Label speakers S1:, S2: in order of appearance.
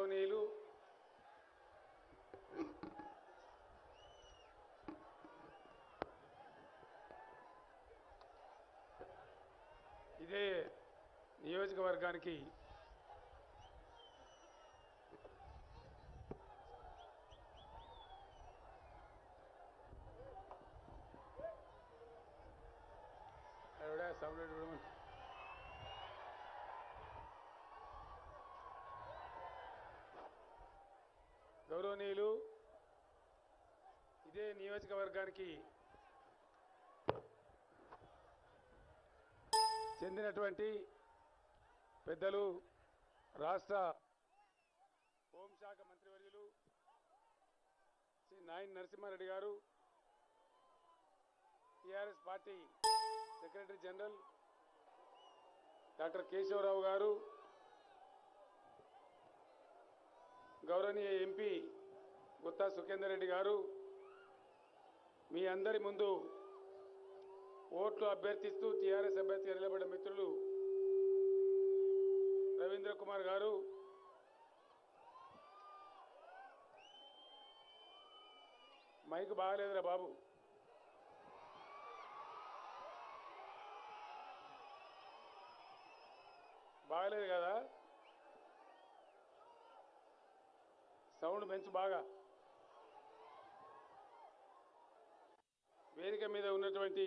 S1: కాలనీలు. ఇదే నియోజకవర్గానికి సౌండ్ గౌరవనీయులు ఇదే నియోజకవర్గానికి చెందినటువంటి పెద్దలు రాష్ట్ర హోంశాఖ మంత్రివర్యులు శ్రీ నాయన్ నరసింహారెడ్డి గారు TRS party secretary general doctor Keshava Rao గారు గౌరవనీయ ఎంపీ గుత్తా సుఖేందర్ రెడ్డి గారు మీ అందరి ముందు ఓట్లు అభ్యర్థిస్తూ టీఆర్ఎస్ అభ్యర్థిగా నిలబడిన మిత్రులు రవీంద్ర కుమార్ గారు మైక్ బాగలేదురా బాబు. బాగలేదు కదా? సౌండ్ పెంచు బాగా. వేదిక మీద ఉన్నటువంటి